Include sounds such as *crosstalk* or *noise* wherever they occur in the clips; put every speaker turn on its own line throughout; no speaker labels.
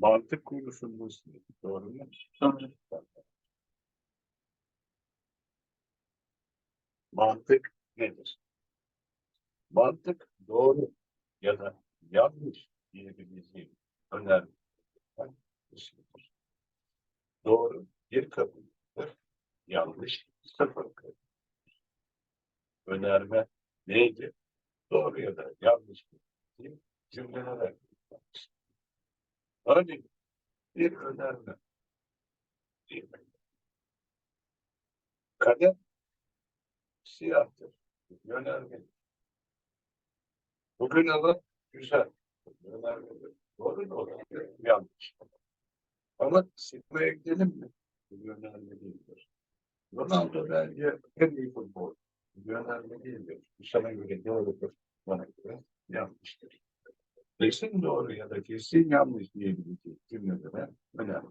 Mantık konusunda doğru mu? Mantık nedir? Mantık doğru ya da yanlış diyebileceğim önemli. kısmıdır. Doğru bir kabuldir. Yanlış sıfır kabul. Önerme neydi? Doğru ya da yanlış diye cümlelere kullanırız. Örneğin bir önerme? Kalem siyahtır. Önerme. Bugün hava güzel. Önermedir. Doğru da olabilir. Yanlış. Ama sıkmaya gidelim mi? Önemli değildir. Ronaldo bence en iyi futbol. Önemli değildir. Bu sana göre doğrudur. Bana göre yanlıştır. Kesin doğru ya da kesin yanlış diyebilecek cümlelere önemli.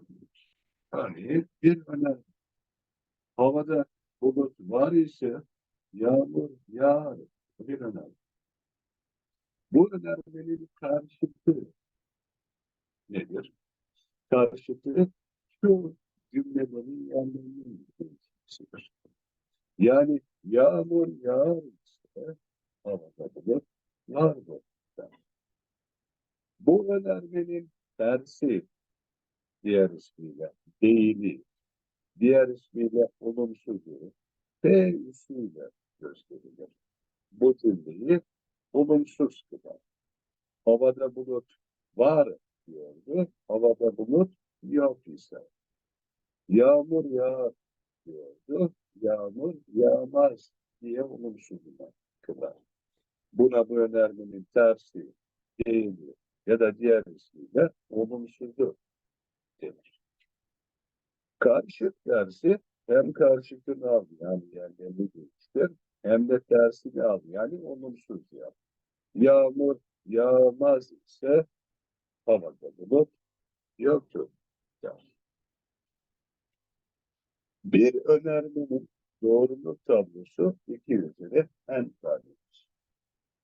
Örneğin bir önemli. Havada bulut var ise yağmur yağar. Bir önemli. Bu önermenin karşıtı nedir? Karşıtı şu cümlelerin yanlarının ilişkisidir. Yani yağmur yağar ise havada bulut vardır. Bu önermenin tersi diğer ismiyle değili, diğer ismiyle olumsuzu P ismiyle gösterilir. Bu cümleyi olumsuz kılar. Havada bulut var diyordu. Havada bulut yok ise. Yağmur yağar diyordu. Yağmur yağmaz diye olumsuzuna kılar. Buna bu önermenin tersi değili ya da diğer ismiyle olumsuzu denir. Karşıt dersi hem karşıtını al yani yerlerini değiştir hem de tersini al yani olumsuz yap. Yağmur yağmaz ise havada bulut yoktur. der. Bir önermenin doğruluk tablosu iki üzeri en tanedir.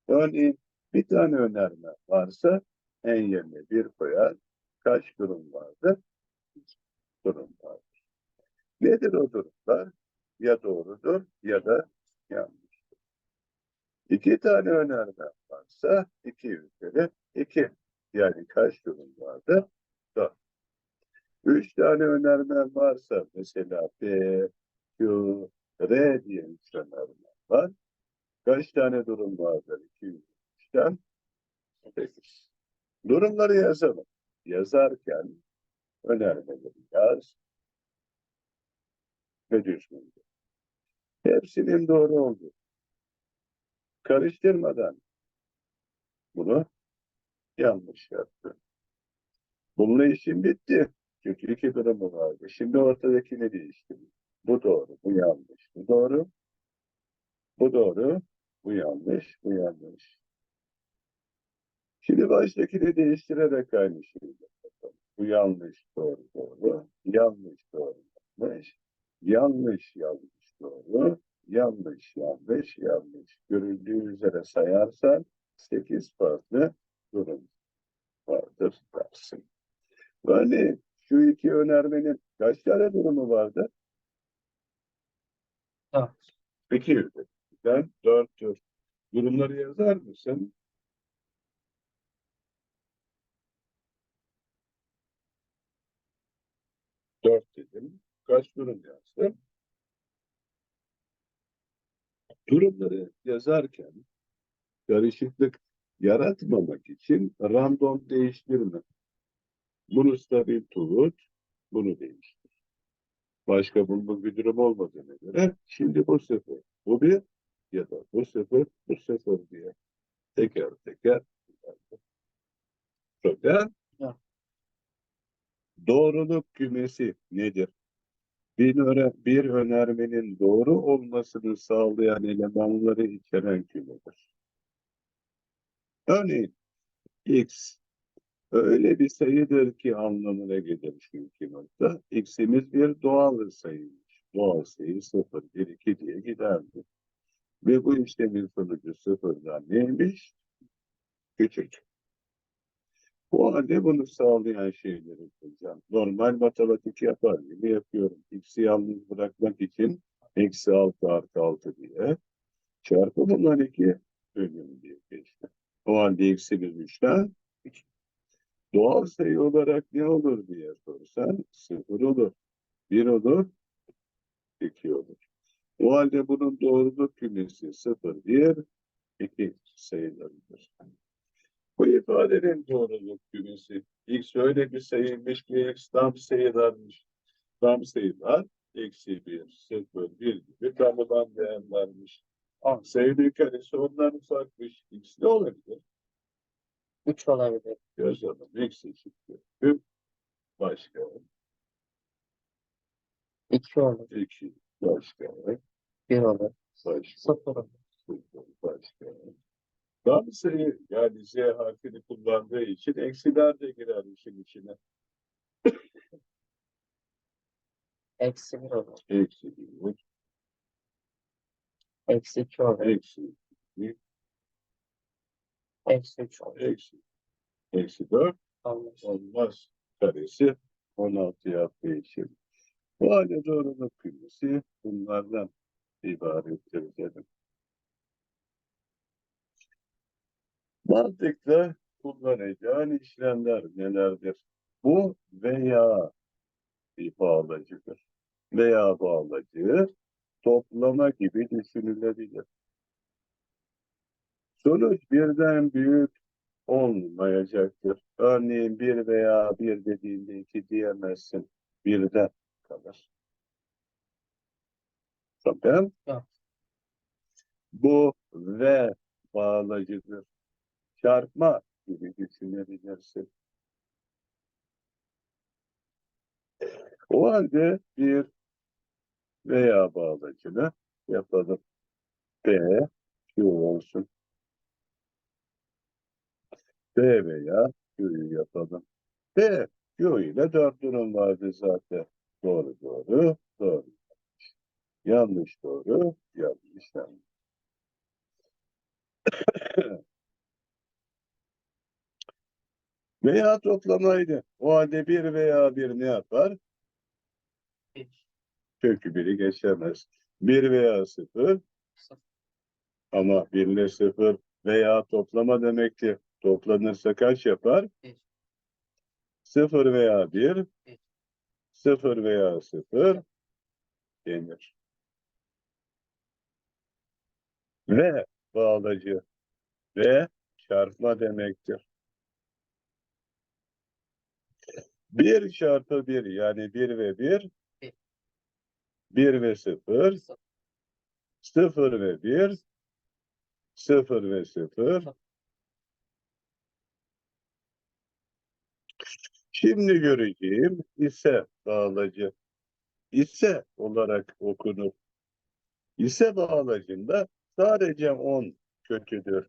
Örneğin bir tane önerme varsa en yerine bir koyar. Kaç durum vardır? Üç durum vardır. Nedir o durumlar? Ya doğrudur ya da yanlıştır. İki tane önerme varsa iki üzeri iki. Yani kaç durum vardır? Dört. Üç tane önerme varsa mesela B, Q, R diye üç önerme var. Kaç tane durum vardır? İki üzeri üçten sekiz. Durumları yazalım. Yazarken önermeleri yaz ve düzgün. Hepsinin doğru olduğu. Karıştırmadan bunu yanlış yaptı. Bununla işim bitti. Çünkü iki durumu vardı. Şimdi ortadakini değiştirdim. Bu doğru, bu yanlış. Bu doğru, bu doğru, bu yanlış, bu yanlış. Şimdi baştakini değiştirerek aynı şeyi yapalım. Bu yanlış, doğru, doğru. Yanlış, doğru, yanlış. Yanlış, yanlış, doğru. Yanlış, yanlış, yanlış. Görüldüğü üzere sayarsan sekiz farklı durum vardır dersin. Örneğin şu iki önermenin kaç tane durumu vardı?
Dört.
İki üzerinden dörttür. Durumları yazar mısın? Dört dedim. Kaç durum yazdım? Durumları yazarken karışıklık yaratmamak için random değiştirme. Bunu stabil tut, bunu değiştir. Başka bunun bir durum olmadığına göre şimdi bu sıfır, bu bir ya da bu sıfır, bu sıfır diye teker teker
Ya.
doğruluk kümesi nedir? Bir, bir önermenin doğru olmasını sağlayan elemanları içeren kümedir. Örneğin x öyle bir sayıdır ki anlamına gelir çünkü nokta. X'imiz bir doğal sayıymış. Doğal sayı 0, 1, 2 diye giderdi. Ve bu işlemin sonucu sıfırdan neymiş? Küçük. O halde bunu sağlayan şeyleri bulacağım. Normal matematik yapar gibi yapıyorum. X'i yalnız bırakmak için eksi 6 artı 6 diye. Çarpı bunlar iki bölüm diye geçti. O halde eksi bir üçten üç. Doğal sayı olarak ne olur diye sorsan sıfır olur. Bir olur, iki olur. O halde bunun doğruluk kümesi sıfır, bir, iki sayılarıdır. Bu ifadenin doğruluk kümesi x öyle bir sayıymış ki x tam sayılarmış. Tam sayılar eksi bir, sıfır, bir gibi tanımlan değerlermiş. Ah, sayının karesi ondan ufakmış. X ne olabilir?
3 olabilir.
Yazalım. X eşittir. Tüm başka.
2 olur.
iki başka.
1 olur.
Başka.
0 olur.
sıfır, Başka. Sayı yani Z harfini kullandığı için eksiler de girer işin içine.
Eksi 1 olur.
Eksi bir,
Eksi 2 olur.
eksi
Eksi 3 olur.
Eksi. Eksi 4
Olmaz.
olmaz. Karesi 16 yaptığı için. Bu halde doğruluk kümesi bunlardan ibarettir dedim. Mantıkla kullanacağın işlemler nelerdir? Bu veya bağlacıdır. Veya bağlacı toplama gibi düşünülebilir. Sonuç birden büyük olmayacaktır. Örneğin bir veya bir dediğinde iki diyemezsin. Birden kalır. Tamam. Bu ve bağlacıdır. Çarpma gibi düşünebilirsin. O halde bir veya bağlacını yapalım. B Q olsun. B veya Q'yu yapalım. B, Q ile dört durum vardı zaten. Doğru doğru, doğru. Yanlış doğru, yanlış yanlış. Veya toplamaydı. O halde bir veya bir ne yapar?
1.
Kökü biri geçemez. Bir veya sıfır ama bir ile sıfır veya toplama demektir. Toplanırsa kaç yapar? Sıfır veya Bir. sıfır veya sıfır denir. Ve bağlacı ve çarpma demektir. Bir çarpı bir yani bir ve bir,
Bir.
bir ve sıfır,
Sıfır.
sıfır ve bir, sıfır ve sıfır. Şimdi göreceğim ise bağlacı. İse olarak okunur. İse bağlacında sadece 10 kötüdür.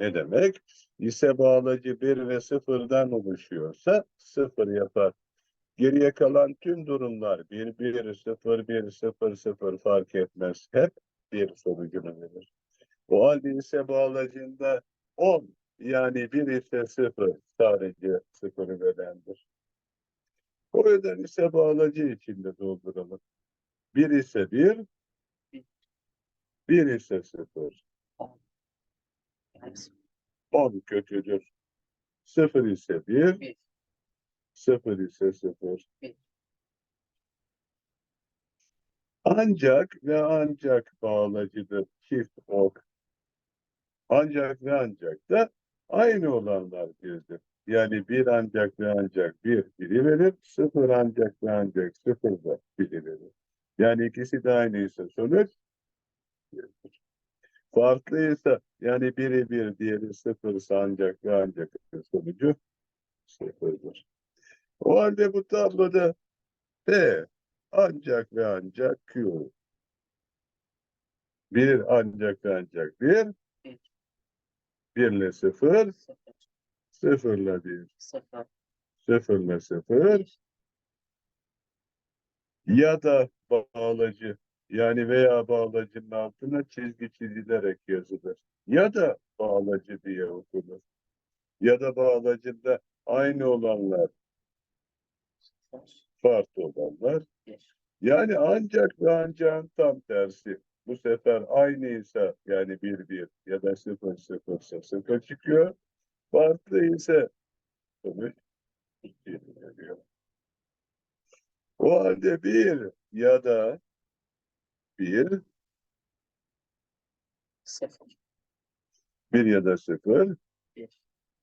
Ne demek? İse bağlacı 1 ve 0'dan oluşuyorsa 0 yapar. Geriye kalan tüm durumlar 1, 1, 0, 1, 0, 0 fark etmez. Hep bir sonucunu verir. O halde ise bağlacında 10 yani 1 ise 0 sadece 0'ı verendir. O yüzden ise bağlacı içinde dolduralım. 1 ise 1, 1 ise 0.
Yani
10 kötüdür. 0 ise 1,
Bir.
0 ise 0.
Bir.
Ancak ve ancak bağlacıdır. Çift ok. Ancak ve ancak da aynı olanlar birdir. Yani bir ancak ve ancak bir biri verir, sıfır ancak ve ancak sıfır da biri verir. Yani ikisi de aynıysa sonuç birdir. Farklıysa yani biri bir diğeri sıfırsa ancak ve ancak sonucu sıfırdır. O halde bu tabloda P ancak ve ancak Q. Bir ancak ve ancak bir. Birle sıfır,
0.
sıfırla bir.
0.
Sıfırla sıfır. Ya da bağlacı yani veya bağlacının altına çizgi çizilerek yazılır. Ya da bağlacı diye okunur. Ya da bağlacında aynı olanlar, farklı olanlar. Yani ancak ve ancak tam tersi. Bu sefer aynıysa yani bir bir ya da sıfır sıfırsa sıfır çıkıyor. Farklı ise sonuç iki. O halde bir ya da bir,
Sıfır.
bir ya da sıfır,
Bir.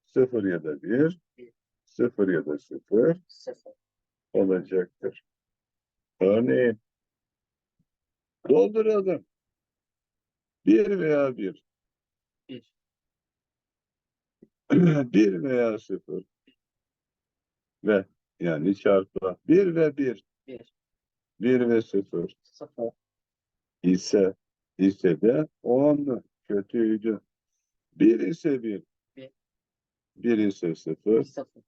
sıfır ya da bir,
Bir.
sıfır ya da sıfır
Sıfır.
olacaktır. Örneğin dolduralım. Bir veya bir.
Bir. *clears throat*
bir veya sıfır ve yani çarpı bir ve bir,
Bir.
bir ve sıfır
Sıfır.
İse ise de on kötüydü. Bir ise bir,
Bir.
bir ise sıfır.
Sıfır.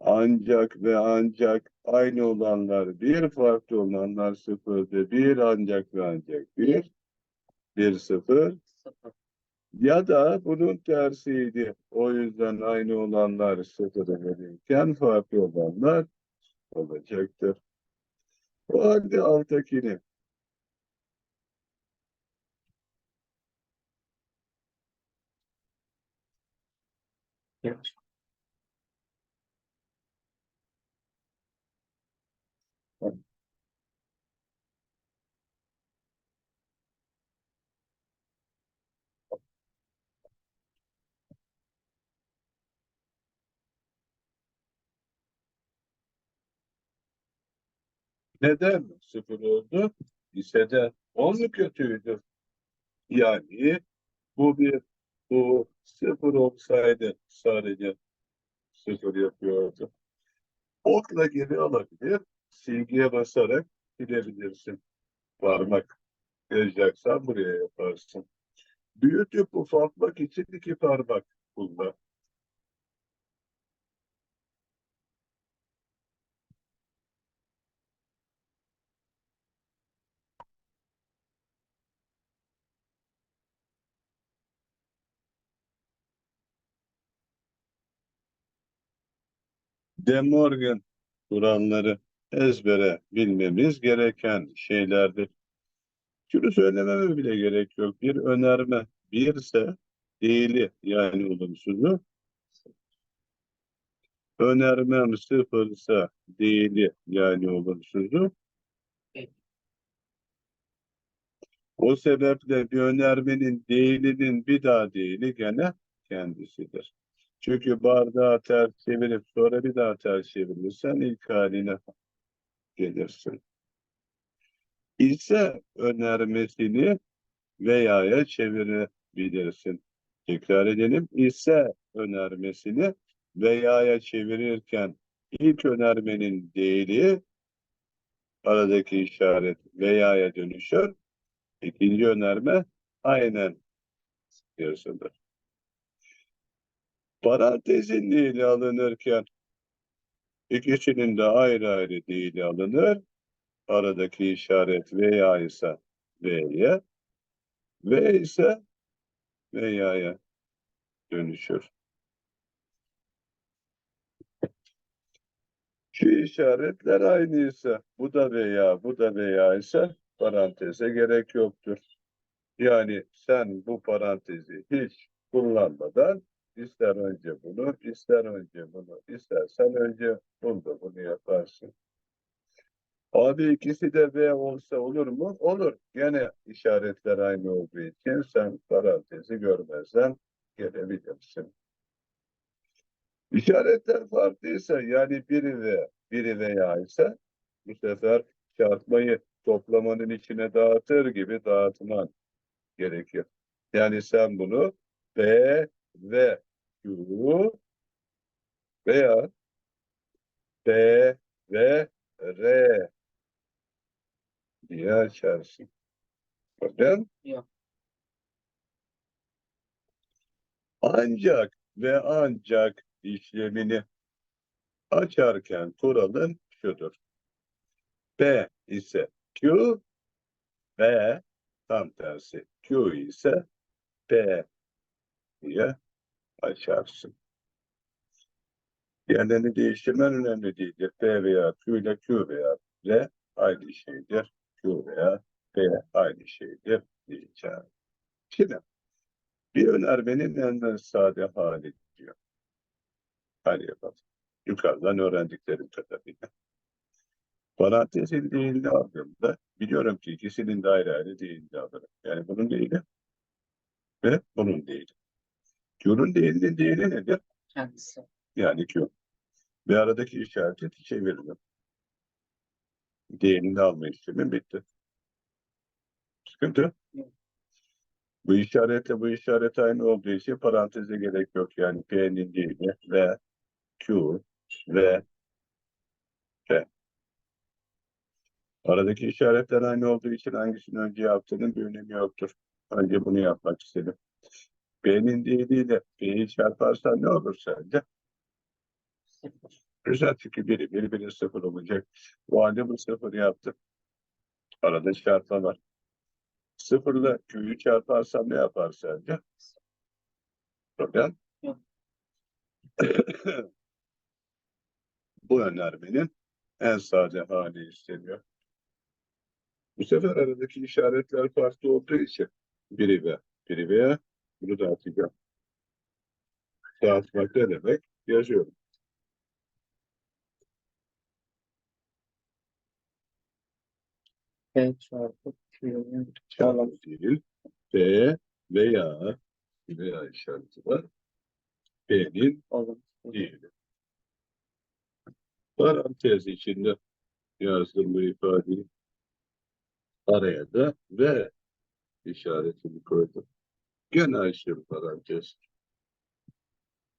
Ancak ve ancak aynı olanlar bir, farklı olanlar sıfırdı. Bir ancak ve ancak bir, bir sıfır.
Sıfır.
Ya da bunun tersiydi. O yüzden aynı olanlar sıfıra verirken farklı olanlar olacaktır. O halde alttakini
Bir.
Neden sıfır oldu? İse de on mu kötüydü? Yani bu bir bu sıfır olsaydı sadece sıfır yapıyordu. Okla geri alabilir, silgiye basarak gidebilirsin. Parmak yazacaksan buraya yaparsın. Büyütüp ufaltmak için iki parmak kullan. De Morgan kuralları ezbere bilmemiz gereken şeylerdir. Şunu söylememe bile gerek yok. Bir önerme birse değili yani olumsuzu önermem sıfırsa değili yani olumsuzu o sebeple bir önermenin değilinin bir daha değili gene kendisidir. Çünkü bardağı ters çevirip sonra bir daha ters çevirirsen ilk haline gelirsin. İse önermesini veya'ya çevirebilirsin. Tekrar edelim. İse önermesini veya'ya çevirirken ilk önermenin değili aradaki işaret veya'ya dönüşür. İkinci önerme aynen yazılır. Parantezin değili alınırken ikisinin de ayrı ayrı değili alınır. Aradaki işaret veya ise V'ye, V ise veya'ya dönüşür. Şu işaretler aynıysa, bu da veya, bu da veya ise paranteze gerek yoktur. Yani sen bu parantezi hiç kullanmadan ister önce bunu, ister önce bunu, istersen önce bunu da bunu yaparsın. Abi ikisi de V olsa olur mu? Olur. Gene işaretler aynı olduğu için sen parantezi görmezden gelebilirsin. İşaretler farklıysa yani biri ve biri veya ise bu sefer çarpmayı toplamanın içine dağıtır gibi dağıtman gerekir. Yani sen bunu B ve Q veya B ve R diye açarsın. Bakın.
Yok.
Ancak ve ancak işlemini açarken kuralın şudur. B ise Q, B tam tersi Q ise B diye açarsın. Yerlerini değiştirmen önemli değildir. P veya Q ile Q veya R aynı şeydir. Q veya P aynı şeydir diyeceğim. Şimdi bir önermenin en sade hali diyor. Hadi yapalım. Yukarıdan öğrendiklerim kadarıyla. Parantezin değilini aldığımda biliyorum ki ikisinin de ayrı ayrı değilini alırım. Yani bunun değili ve bunun değili. Q'nun değilinin değili nedir?
Kendisi.
Yani Q. Ve aradaki işareti çeviririm. Değerini alma işlemi bitti. Sıkıntı. Bu işaretle bu işaret aynı olduğu için paranteze gerek yok. Yani P'nin değili ve Q ve P. Aradaki işaretler aynı olduğu için hangisini önce yaptığının bir önemi yoktur. Önce bunu yapmak istedim. P'nin değiliyle P'yi çarparsan ne olur sence? *laughs* Güzel çünkü biri, biri biri sıfır olacak. O halde bu sıfır yaptım. Arada çarpma var. Sıfırla Q'yu çarparsam ne yapar sence? Problem? *laughs* Bu önermenin en sade hali isteniyor. Bu sefer aradaki işaretler farklı olduğu için biri ve biri veya bunu dağıtacağım. Dağıtmak ne demek? Yazıyorum.
P çarpı Q'nun
Çarpı değil. P veya veya işareti var. P'nin değili. Parantez içinde yazdım bu ifadeyi. Araya da ve işaretini koydum. Gene açtım parantez.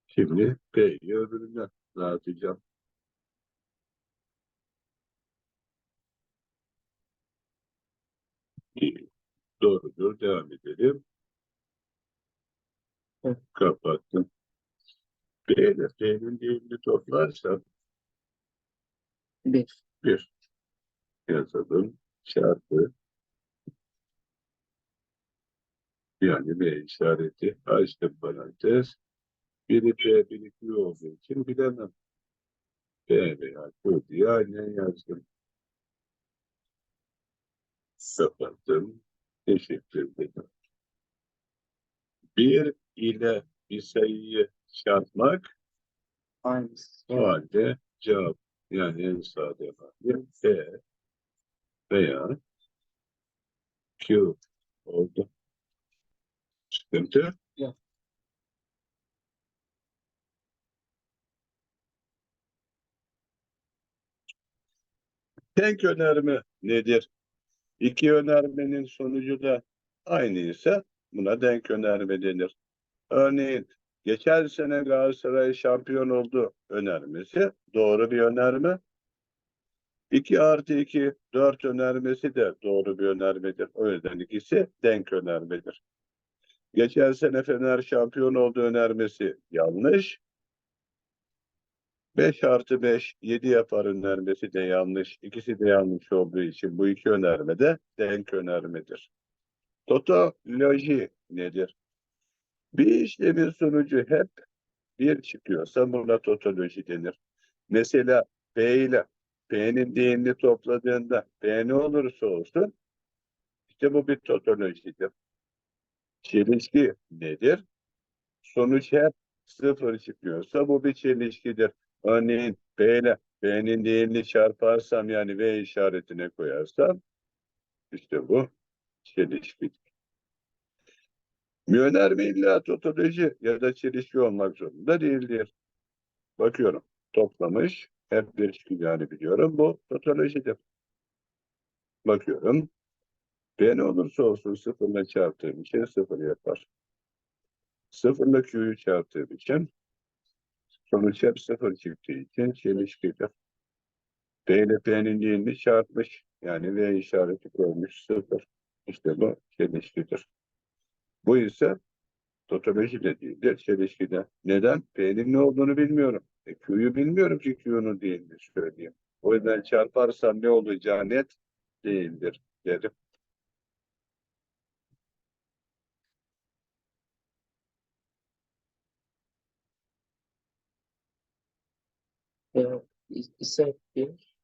Şimdi P'yi öbürüne dağıtacağım. İyi. Doğrudur. Devam edelim.
Evet.
Kapattım. P ile P'nin değerini toplarsam
Bir.
bir yazalım. Çarpı yani V işareti açtım parantez. Biri P, biri Q olduğu için bilemem. P veya Q diye aynen yazdım. Kapattım. Teşekkür ederim. Bir ile bir sayıyı çarpmak
Aynısı.
o halde cevap yani en sade hali P veya Q oldu. Sıkıntı?
Yok.
Denk önerme nedir? İki önermenin sonucu da aynıysa buna denk önerme denir. Örneğin geçen sene Galatasaray şampiyon oldu önermesi doğru bir önerme. 2 artı 2, 4 önermesi de doğru bir önermedir. O yüzden ikisi denk önermedir. Geçen sene Fener şampiyon oldu önermesi yanlış. 5 artı 5, 7 yapar önermesi de yanlış. İkisi de yanlış olduğu için bu iki önerme de denk önermedir. Totoloji nedir? Bir işlemin sonucu hep bir çıkıyorsa buna totoloji denir. Mesela P ile P'nin değerini topladığında P ne olursa olsun işte bu bir totolojidir. Çelişki nedir? Sonuç hep sıfır çıkıyorsa bu bir çelişkidir. Örneğin P ile P'nin değerini çarparsam yani V işaretine koyarsam işte bu çelişkidir. Bir önerme illa totoloji ya da çelişki olmak zorunda değildir. Bakıyorum toplamış hep bir çıkacağını biliyorum. Bu totolojidir. Bakıyorum P ne olursa olsun sıfırla çarptığım için sıfır yapar. Sıfırla Q'yu çarptığım için sonuç hep sıfır çıktığı için çelişkidir. P ile P'nin değerini çarpmış. Yani V işareti koymuş sıfır. İşte bu çelişkidir. Bu ise totoloji de değildir, çelişki de. Neden? P'nin ne olduğunu bilmiyorum. E, Q'yu bilmiyorum ki Q'nun değilini söyleyeyim. O yüzden çarparsam ne olacağı net değildir derim.
İ- ise bir.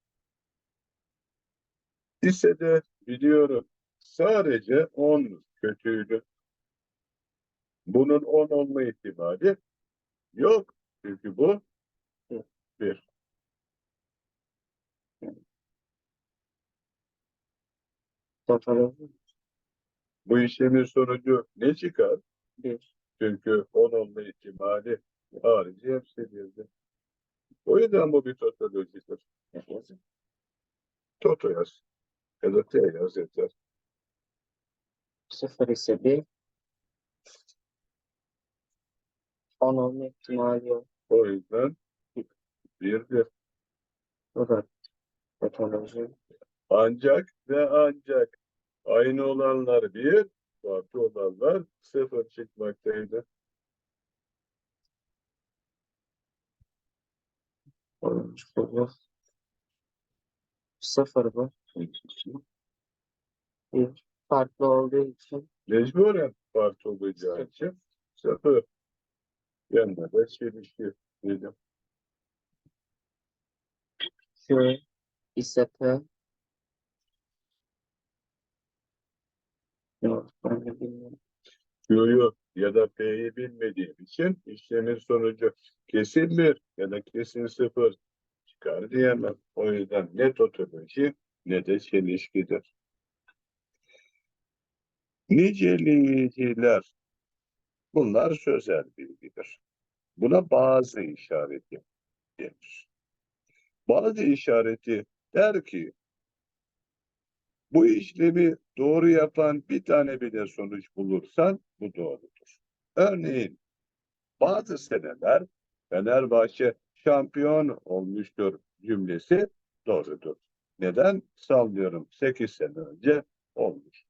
ise de biliyorum sadece 10 kötüydü. Bunun 10 olma ihtimali yok. Çünkü bu bir.
Tatalozun
Bu işlemin sonucu ne çıkar?
bir.
Çünkü 10 olma ihtimali harici hepsi birdi. O yüzden bu bir totolojidir.
Yazın.
Toto yaz. Ya da T yaz yeter.
Sıfır ise bir. On olma ihtimali yok.
O yüzden birdir.
Bu da patoloji.
Ancak ve ancak aynı olanlar bir, farklı olanlar sıfır çıkmaktaydı.
Olmuş bu. Sıfır bu. Bir. Farklı olduğu için
Mecburen farklı olacağı için sıfır. Yanına da çelişki dedim.
Q ise P. Yok ben de bilmiyorum.
Q'yu ya da P'yi bilmediğim için işlemin sonucu kesin bir ya da kesin sıfır çıkar diyemem. O yüzden ne totoloji ne de çelişkidir. Niceleyiciler bunlar sözel bilgidir. Buna bazı işareti denir. Bazı işareti der ki bu işlemi doğru yapan bir tane bile sonuç bulursan bu doğrudur. Örneğin bazı seneler Fenerbahçe şampiyon olmuştur cümlesi doğrudur. Neden? Sallıyorum 8 sene önce olmuş.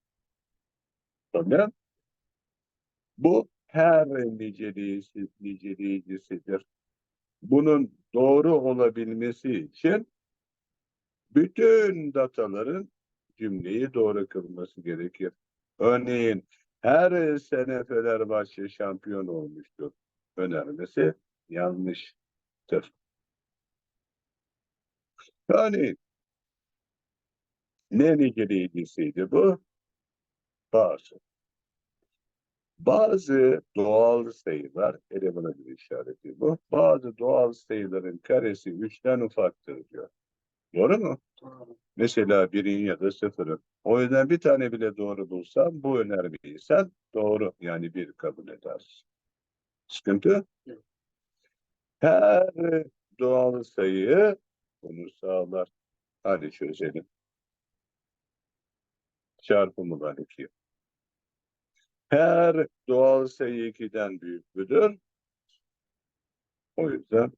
Sonra bu her niceleyicisi, niceleyicisidir. Bunun doğru olabilmesi için bütün dataların cümleyi doğru kılması gerekir. Örneğin her sene Fenerbahçe şampiyon olmuştur önermesi yanlıştır. Örneğin ne niceleyicisiydi bu? Bazı. Bazı doğal sayılar, elemana bir işareti bu. Bazı doğal sayıların karesi 3'ten ufaktır diyor. Doğru mu?
Doğru.
Mesela birin ya da sıfırın. O yüzden bir tane bile doğru bulsam bu önermeyi sen doğru yani bir kabul edersin. Sıkıntı? Her doğal sayı bunu sağlar. Hadi çözelim. Çarpımı var iki. Her doğal sayı 2'den büyük müdür? O yüzden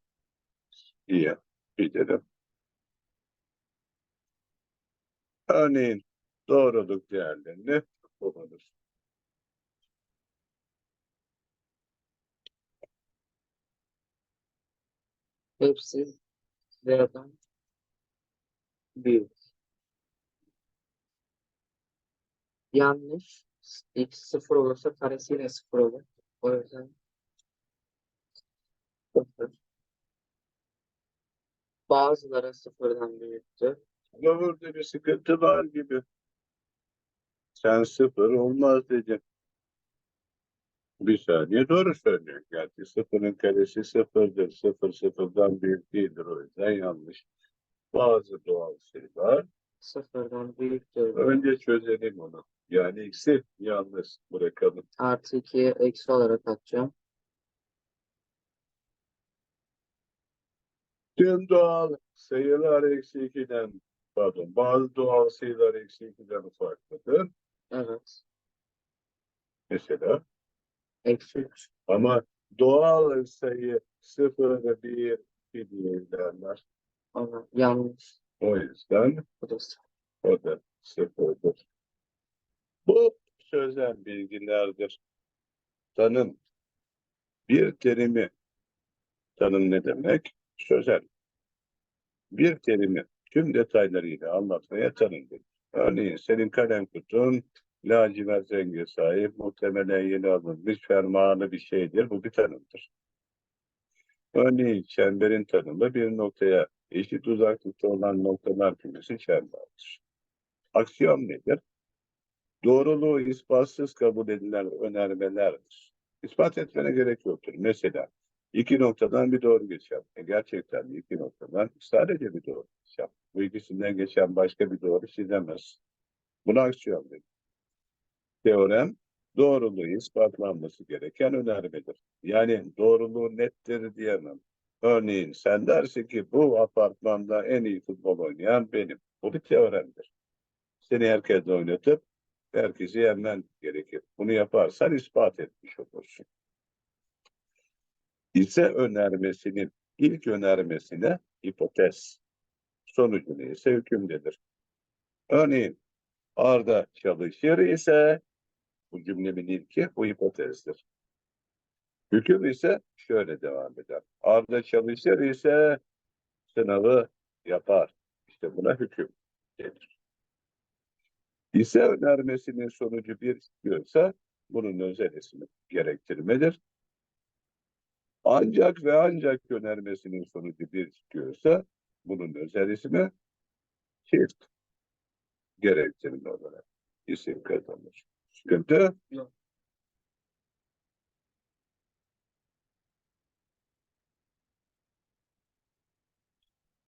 iyi. Gidelim. Örneğin doğruluk değerlerini bulunur.
Hepsi Z'den büyük. Yanlış. X sıfır olursa karesi yine sıfır olur. O yüzden sıfır. Bazıları sıfırdan büyüktür.
Ama burada bir sıkıntı var gibi. Sen sıfır olmaz dedin. Bir saniye doğru söylüyorsun. Gerçi sıfırın karesi sıfırdır. Sıfır sıfırdan büyük değildir. O yüzden yanlış. Bazı doğal sayılar.
Sıfırdan büyüktür.
Önce çözelim onu. Yani x'i yalnız bırakalım.
Artı 2'ye eksi olarak atacağım.
Tüm doğal sayılar eksi 2'den pardon bazı doğal sayılar eksi 2'den ufaklıdır.
Evet.
Mesela
Eksi 3.
ama doğal sayı 0 ve 1 2 diye ilerler.
Ama yanlış.
O yüzden
Bu da
o da sıfırdır. Bu sözel bilgilerdir. Tanım. Bir terimi tanım ne demek? Sözel. Bir terimi tüm detaylarıyla anlatmaya tanım denir. Örneğin senin kalem kutun lacivert renge sahip, muhtemelen yeni alınmış fermuarlı bir şeydir. Bu bir tanımdır. Örneğin çemberin tanımı bir noktaya eşit uzaklıkta olan noktalar kümesi çemberdir. Aksiyon nedir? Doğruluğu ispatsız kabul edilen önermelerdir. İspat etmene gerek yoktur. Mesela iki noktadan bir doğru geçer. E gerçekten iki noktadan sadece bir doğru geçer. Bu ikisinden geçen başka bir doğru çizemez. Buna aksiyon denir. Teorem doğruluğu ispatlanması gereken önermedir. Yani doğruluğu nettir diyemem. Örneğin sen dersin ki bu apartmanda en iyi futbol oynayan benim. Bu bir teoremdir. Seni herkesle oynatıp herkesi yenmen gerekir. Bunu yaparsan ispat etmiş olursun. İse önermesinin ilk önermesine hipotez, sonucu ise hükümdedir. Örneğin Arda çalışır ise bu cümlemin ilki bu hipotezdir. Hüküm ise şöyle devam eder. Arda çalışır ise sınavı yapar. İşte buna hüküm denir. İse önermesinin sonucu bir çıkıyorsa bunun özel ismi gerektirmedir. Ancak ve ancak önermesinin sonucu bir çıkıyorsa bunun özel ismi çift gerektirme olarak isim kazanır. Sıkıntı